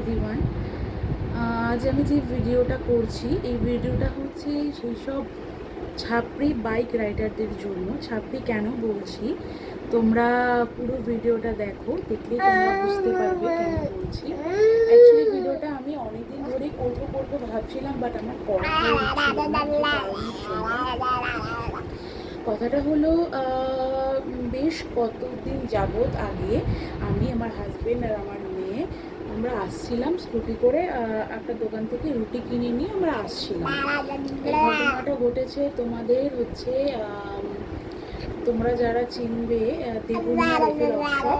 Everyone আজ আমি যে ভিডিওটা করছি, এই ভিডিওটা হচ্ছে সেই সব ছাপড়ি বাইক রাইডারদের জন্য। ছাপড়ি কেন বলছি? তোমরা পুরো ভিডিওটা দেখো, দেখলে তোমরা বুঝতে পারবে কেন বলছি। অ্যাকচুয়ালি ভিডিওটা আমি অনেকদিন ধরেই করব করব ভাবছিলাম বাট আমার। কথাটা হলো বেশ কতদিন যাবত আগে আমি আমার হাজবেন্ড আর আমার আমরা আসছিলাম স্কুটি করে একটা দোকান থেকে রুটি কিনে নিয়ে আমরা আসছিলাম। ঘটনাটা ঘটেছে তোমাদের হচ্ছে তোমরা যারা চিনবে দেবুনিয়া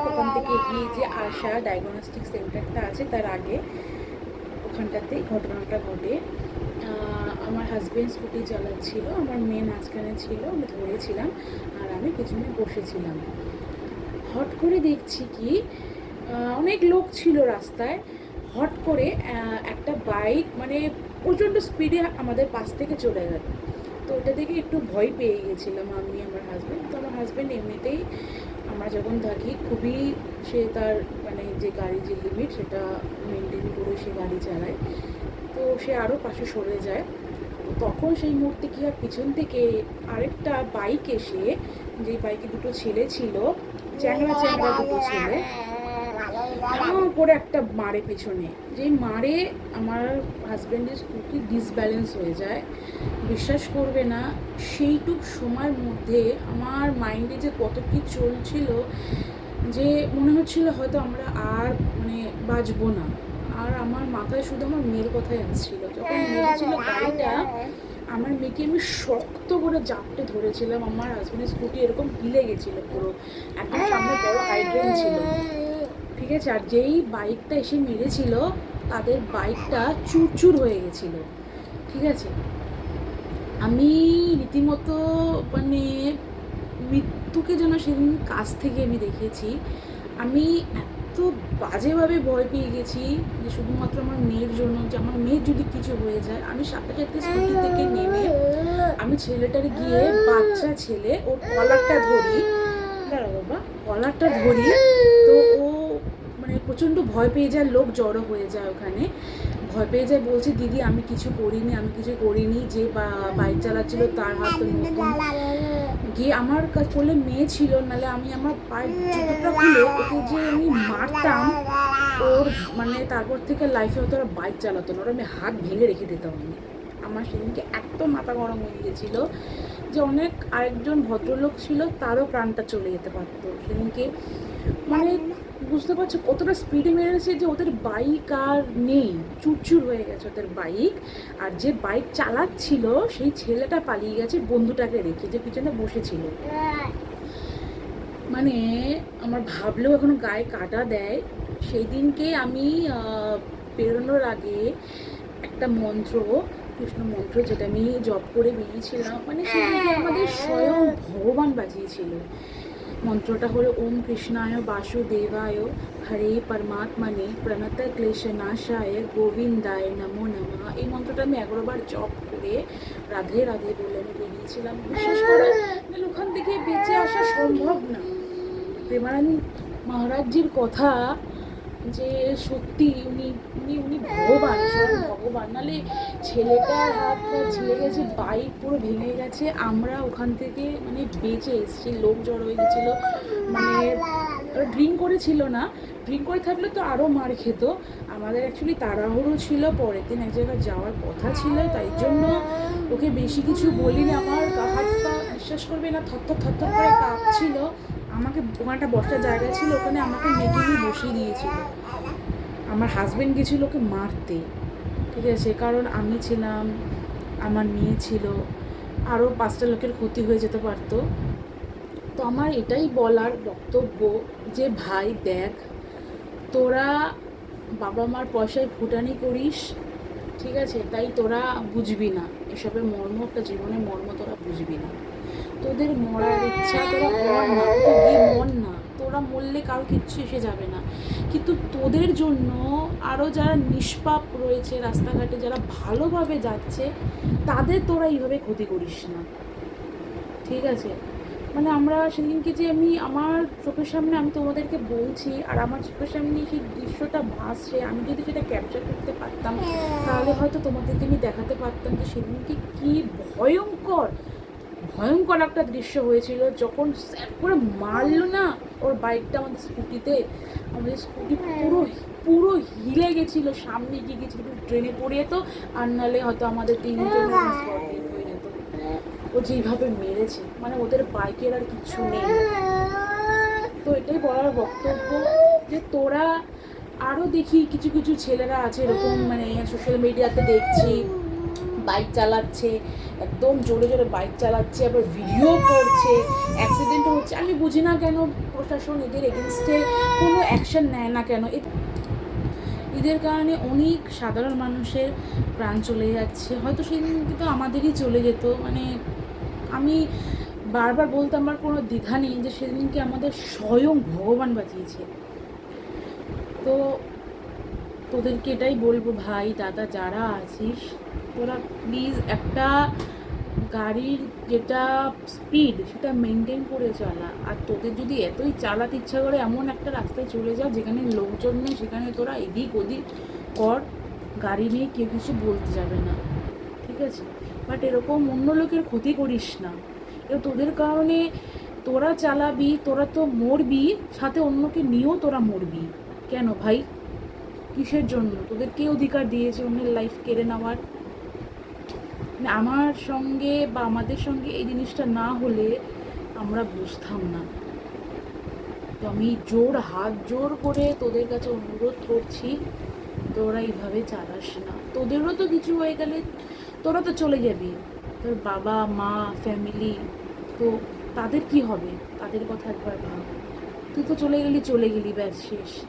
ওখান থেকে এগিয়ে যে আশা ডায়াগনস্টিক সেন্টারটা আছে, তার আগে ওখানটাতে ঘটনাটা ঘটে। আমার হাজবেন্ড স্কুটি চালাচ্ছিল, আমার মেয়ে মাঝখানে ছিল, আমি ধরেছিলাম, আর আমি পেছনে বসেছিলাম। হট করে দেখছি কি অনেক লোক ছিল রাস্তায়। হট করে একটা বাইক মানে প্রচণ্ড স্পিডে আমাদের পাশ থেকে চলে গেল। তো ওটা দেখে একটু ভয় পেয়ে গেছিলাম আমি, আমার হাজব্যান্ড তো আমার হাজব্যান্ড এমনিতেই আমরা যখন থাকি, খুবই সে তার মানে যে গাড়ি যে লিমিট সেটা মেনটেন করে সে গাড়ি চালায়। তো সে আরও পাশে সরে যায়। তখন সেই মুহূর্তে কি হয়, পিছন থেকে আরেকটা বাইক এসে যে বাইকে দুটো ছেলে ছিল চ্যাংড়া চ্যাংড়া দুটো ছেলে ধাম করে একটা মারে পেছনে। যেই মারে আমার হাজব্যান্ডের স্কুটি ডিসব্যালেন্স হয়ে যায় বিশ্বাস করবে না সেইটুক সময়ের মধ্যে আমার মাইন্ডে যে কত কী চলছিল যে মনে হচ্ছিল হয়তো আমরা আর মানে বাঁচবো না। আর আমার মাথায় শুধু আমার মেয়ের কথাই আসছিল। যখন মেরেছিল গাড়িটা আমার মেয়েকে আমি শক্ত করে জাপটে ধরেছিলাম। আমার হাজব্যান্ডের স্কুটি এরকম হিলে গেছিল পুরো। একদম সামনে বড় হাইড্রেন ছিল। ঠিক আছে আর যেই বাইকটা এসে মেরেছিল, তাদের বাইকটা চুরচুর হয়ে গেছিল। ঠিক আছে? আমি রীতিমতো মানে মৃত্যুকে যেন সেদিন কাছ থেকে আমি দেখেছি আমি এত বাজেভাবে ভয় পেয়ে গেছি যে শুধুমাত্র আমার মেয়ের জন্য, যে আমার মেয়ের যদি কিছু হয়ে যায়, আমি সাথে সাথে স্কুটি থেকে নেমে আমি ছেলেটার গিয়ে বাচ্চা ছেলে, ওর কলারটা ধরি। বাবা, কলারটা ধরি, তো ও মানে প্রচণ্ড ভয় পেয়ে যায়, লোক জড়ো হয়ে যায় ওখানে। ভয় পেয়ে যায় বলছে, দিদি, আমি কিছু করিনি, আমি কিছু করিনি, যে বাইক চালাচ্ছিল তার হাত গিয়ে আমার কাছে বলে মেয়ে ছিল, নালে আমি আমার জুতোটা খুলে ওকে যে আমি মারতাম, ওর মানে তারপর থেকে লাইফে হয়তো ওরা বাইক চালাতো না, ওরা আমি হাত ভেঙে রেখে দিতাম আমি। আমার সেদিনকে এত মাথা গরম হয়ে গেছিল যে অনেক আরেকজন ভদ্রলোক ছিল, তারও প্রাণটা চলে যেতে পারতো। সেদিনকে মানে বুঝতে পারছ কতটা স্পিডে মেরেছে যে ওদের বাইক আর নেই। চুরচুর হয়ে গেছে ওদের বাইক আর যে বাইক চালাচ্ছিল, সেই ছেলেটা পালিয়ে গেছে বন্ধুটাকে রেখে, যে পিছনে বসেছিল। মানে আমার ভাবলেও এখনও গায়ে কাটা দেয়। সেই দিনকে আমি বেরোনোর আগে একটা মন্ত্র, কৃষ্ণ মন্ত্র যেটা আমি জপ করে বেরিয়েছিলাম মানে সেদিনকে আমাদের স্বয়ং ভগবান বাজিয়েছিল। মন্ত্রটা হলো, ওম কৃষ্ণায় বাসুদেবায় হরে পরমাত্মনে প্রণত ক্লেশনাশায় গোবিন্দায় নমো নমা। এই মন্ত্রটা আমি এগারোবার জপ করে রাধে রাধে বলে আমি বেরিয়েছিলাম। বিশেষ করে ওখান থেকে বেঁচে আসা সম্ভব না। প্রেমানন্দ মহারাজজির কথা যে সত্যি উনি উনি উনি ভগবান ভগবান। নালে ছেলেটার হাত ছিঁড়ে গেছে বাইক পুরো ভেঙে গেছে। আমরা ওখান থেকে মানে বেঁচে এসেছি, লোক জড়ো হয়ে গেছিল। মানে ড্রিঙ্ক করেছিল না। ড্রিঙ্ক করে থাকলে তো আরও মার খেত। আমাদের অ্যাকচুয়ালি তাড়াহুড়ো ছিল, পরের দিন এক জায়গায় যাওয়ার কথা ছিল, তাই জন্য ওকে বেশি কিছু বলিনি। আমার গা হাত পা বিশ্বাস করবে না, থরথর থরথর করে কাঁপছিল। আমাকে ওখানে একটা বসার জায়গা ছিল, ওখানে আমাকে মেয়েকে বসিয়ে দিয়েছিল। আমার হাজব্যান্ড গেছিল ওকে মারতে, ঠিক আছে? কারণ আমি ছিলাম, আমার মেয়ে ছিল, আরও পাঁচটা লোকের ক্ষতি হয়ে যেতে পারতো। তো আমার এটাই বলার বক্তব্য যে, ভাই, দেখ, তোরা বাবা মার পয়সায় ফুটানি করিস, ঠিক আছে? তাই তোরা বুঝবি না। এসবের মর্ম একটা জীবনের মর্ম তোরা বুঝবি না। তোদের মরার ইচ্ছা, তোরা কর না তোদের গিয়ে মর না। তোরা মরলে কারও কিচ্ছু এসে যাবে না। কিন্তু তোদের জন্য আরও যারা নিষ্পাপ রয়েছে রাস্তাঘাটে, যারা ভালোভাবে যাচ্ছে, তাদের তোরা এইভাবে ক্ষতি করিস না। ঠিক আছে? মানে আমরা সেদিনকে যে আমি, আমার চোখের সামনে আমি তোমাদেরকে বলছি, আর আমার চোখের সামনে সেই দৃশ্যটা ভাসছে, আমি যদি সেটা ক্যাপচার করতে পারতাম, তাহলে হয়তো তোমাদেরকে আমি দেখাতে পারতাম যে সেদিনকে কী ভয়ঙ্কর ভয়ঙ্কর একটা দৃশ্য হয়েছিল যখন স্যার করে মারলো না ওর বাইকটা আমাদের স্কুটিতে। আমাদের স্কুটি পুরো পুরো হিলে গেছিল সামনে গিয়ে গেছিল ট্রেনে পড়ে যেত আর নাহলে হয়তো আমাদের তিনজন হয়ে যেত ও যেইভাবে মেরেছে মানে ওদের বাইকের আর কিছু নেই। তো এটাই বলার বক্তব্য যে তোরা আরও দেখি কিছু কিছু ছেলেরা আছে এরকম মানে সোশ্যাল মিডিয়াতে দেখছি বাইক চালাচ্ছে একদম জোরে জোরে বাইক চালাচ্ছে, আবার ভিডিও করছে অ্যাক্সিডেন্ট হচ্ছে। আমি বুঝি না কেন প্রশাসন এদের এগেনস্টে কোনো অ্যাকশন নেয় না কেন? এদের কারণে অনেক সাধারণ মানুষের প্রাণ চলে যাচ্ছে। হয়তো সেদিন কিন্তু আমাদেরই চলে যেত। মানে আমি বারবার বলতে আমার কোনো দ্বিধা নেই যে সেদিনকে আমাদের স্বয়ং ভগবান বাঁচিয়েছে। তো তোদেরকে এটাই বলব ভাই, দাদা, যারা আছিস তোরা প্লিজ একটা গাড়ির যেটা স্পিড সেটা মেনটেন করে চালা। আর তোদের যদি এতই চালাতে ইচ্ছা করে, এমন একটা রাস্তায় চলে যা, যেখানে লোকজন নেই, সেখানে তোরা এদিক ওদিক কর। গাড়ি নিয়ে কেউ কিছু বলতে যাবে না, ঠিক আছে? বাট এরকম অন্য লোকের ক্ষতি করিস না। এবার তোদের কারণে তোরা চালাবি, তোরা তো মরবি, সাথে অন্যকে নিয়েও তোরা মরবি। কেন ভাই? কিসের জন্য? তোদের কে অধিকার দিয়েছে অন্যের লাইফ কেড়ে নেওয়ার। আমার সঙ্গে বা আমাদের সঙ্গে এই জিনিসটা না হলে আমরা বুঝতাম না। তো আমি জোর, হাত জোর করে তোদের কাছে অনুরোধ করছি, তোরা এইভাবে চালাস না। তোদেরও তো কিছু হয়ে গেলে তোরা তো চলে যাবি। তোর বাবা, মা ফ্যামিলি তো তাদের কি হবে? তাদের কথা একবার ভাব। তুই তো চলে গেলি চলে গেলি, ব্যাস শেষ।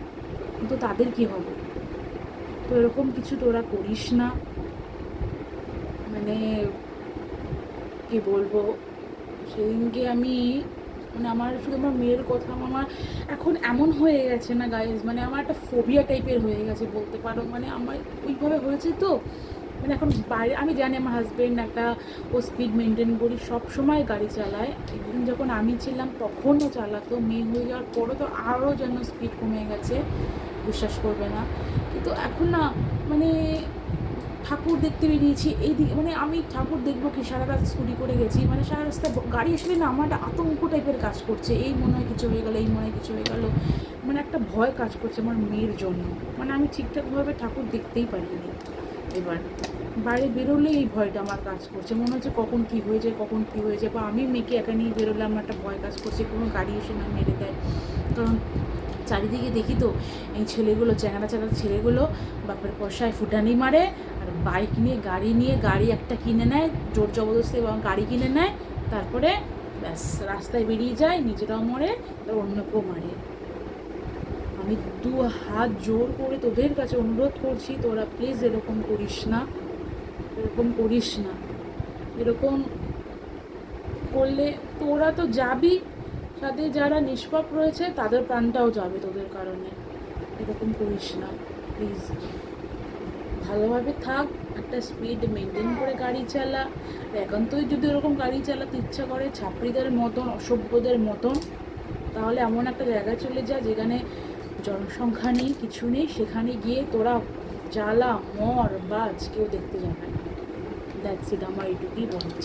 কিন্তু তাদের কি হবে? তো এরকম কিছু তোরা করিস না। মানে কি বলব সেদিনকে আমি মানে আমার শুধু আমার মেয়ের কথা, আমার এখন এমন হয়ে গেছে না গাইজ মানে আমার একটা ফোবিয়া টাইপের হয়ে গেছে বলতে পারো মানে আমার ওইভাবে হয়েছে তো। মানে এখন বাইরে আমি জানি আমার হাজবেন্ড একটা ও স্পিড মেনটেন করি, সব সময় গাড়ি চালায়। একদিন যখন আমি ছিলাম, তখনও চালাতো, মেয়ে হয়ে যাওয়ার পরও তো আরও যেন স্পিড কমে গেছে, বিশ্বাস করবে না। কিন্তু এখন না মানে ঠাকুর দেখতে বেরিয়েছি এই দিকে মানে আমি ঠাকুর দেখব কি, সারা রাত স্কুটি করে গেছি মানে সারা রাস্তা গাড়ি আসলে না আমার একটা আতঙ্ক টাইপের কাজ করছে, এই মনে হয় কিছু হয়ে গেলো, এই মনে হয় কিছু হয়ে গেলো মানে একটা ভয় কাজ করছে আমার মেয়ের জন্য মানে আমি ঠিকঠাকভাবে ঠাকুর দেখতেই পারিনি, এবার বাইরে বেরোলেই এই ভয়টা আমার কাজ করছে, মনে হচ্ছে কখন কি হয়ে যায়, কখন কি হয়ে যায়, বা আমি মেয়েকে একা নিয়ে বেরোলে আমার একটা ভয় কাজ করছে, কোনো গাড়ি এসে না মেরে দেয়, কারণ চারিদিকে দেখি তো, এই ছেলেগুলো চ্যাংড়া চ্যাংড়া ছেলেগুলো, বাপের পয়সায় ফুটানি মারে বাইক নিয়ে, গাড়ি নিয়ে, গাড়ি একটা কিনে নেয়, জোর জবরদস্তি এবং গাড়ি কিনে নেয়, তারপরে ব্যাস, রাস্তায় বেরিয়ে যায়, নিজেরাও মরে আর অন্যকেও মারে। আমি দু হাত জোর করে তোদের কাছে অনুরোধ করছি, তোরা প্লিজ এরকম করিস না, এরকম করিস না। এরকম করলে তোরা তো যাবি, সাথে যারা নিষ্পাপ রয়েছে, তাদের প্রাণটাও যাবে তোদের কারণে। এরকম করিস না প্লিজ ভালোভাবে থাক, একটা স্পিড মেনটেন করে গাড়ি চালা। একান্তই যদি ওরকম গাড়ি চালাতে ইচ্ছা করে, ছাপড়িদের মতন, অসভ্যদের মতন, তাহলে এমন একটা জায়গায় চলে যা যেখানে জনসংখ্যা নেই, কিছু নেই, সেখানে গিয়ে তোরা চালা মর, বাজ কেউ দেখতে যাবে না। দ্যাটস ইট আমার এইটুকুই বলার